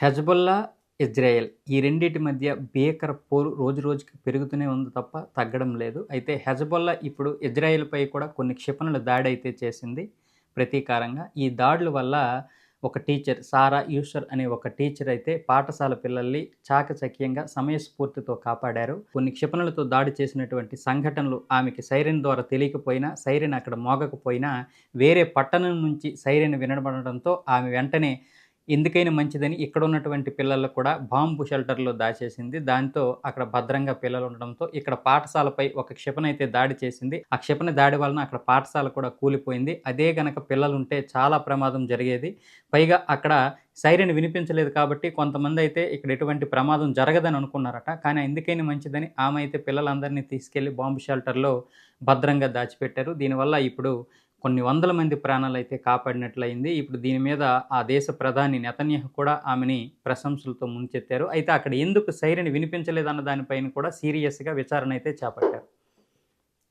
Hezbollah Israel ఈ రెండింటి మధ్య భీకర పోరు రోజు రోజుకి పెరుగుతూనే ఉంది తప్ప తగ్గడం లేదు. అయితే హెజ్బుల్లా ఇప్పుడు ఇజ్రాయెల్పై కూడా కొన్ని క్షిపణులు దాడి అయితే చేసింది. ప్రతీకారంగా ఈ దాడుల వల్ల ఒక టీచర్ సారా యూసర్ అనే ఒక టీచర్ అయితే పాఠశాల పిల్లల్ని చాకచక్యంగా సమయస్ఫూర్తితో కాపాడారు. కొన్ని క్షిపణులతో దాడి చేసినటువంటి సంఘటనలు ఆమెకి సైరన్ ద్వారా తెలియకపోయినా సైరన్ అక్కడ మోగకపోయినా వేరే పట్టణం నుంచి సైరన్ వినబడడంతో ఆమె వెంటనే ఎందుకైనా మంచిదని ఇక్కడ ఉన్నటువంటి పిల్లలు కూడా బాంబు షెల్టర్లో దాచేసింది. దాంతో అక్కడ భద్రంగా పిల్లలు ఉండడంతో ఇక్కడ పాఠశాలపై ఒక క్షిపణ అయితే దాడి చేసింది. ఆ క్షిపణ దాడి వలన అక్కడ పాఠశాల కూడా కూలిపోయింది. అదే గనక పిల్లలు ఉంటే చాలా ప్రమాదం జరిగేది. పైగా అక్కడ సైరన్ వినిపించలేదు కాబట్టి కొంతమంది అయితే ఇక్కడ ఎటువంటి ప్రమాదం జరగదని అనుకున్నారట. కానీ ఎందుకైనా మంచిదని ఆమె అయితే పిల్లలందరినీ తీసుకెళ్ళి బాంబు షెల్టర్లో భద్రంగా దాచిపెట్టారు. దీనివల్ల ఇప్పుడు కొన్ని వందల మంది ప్రాణాలు అయితే కాపాడినట్లయింది. ఇప్పుడు దీని మీద ఆ దేశ ప్రధాని నెతన్యాహు కూడా ఆమెని ప్రశంసలతో ముంచెత్తారు. అయితే అక్కడ ఎందుకు సైరన్ వినిపించలేదన్న దానిపైన కూడా సీరియస్గా విచారణ అయితే చేపట్టారు.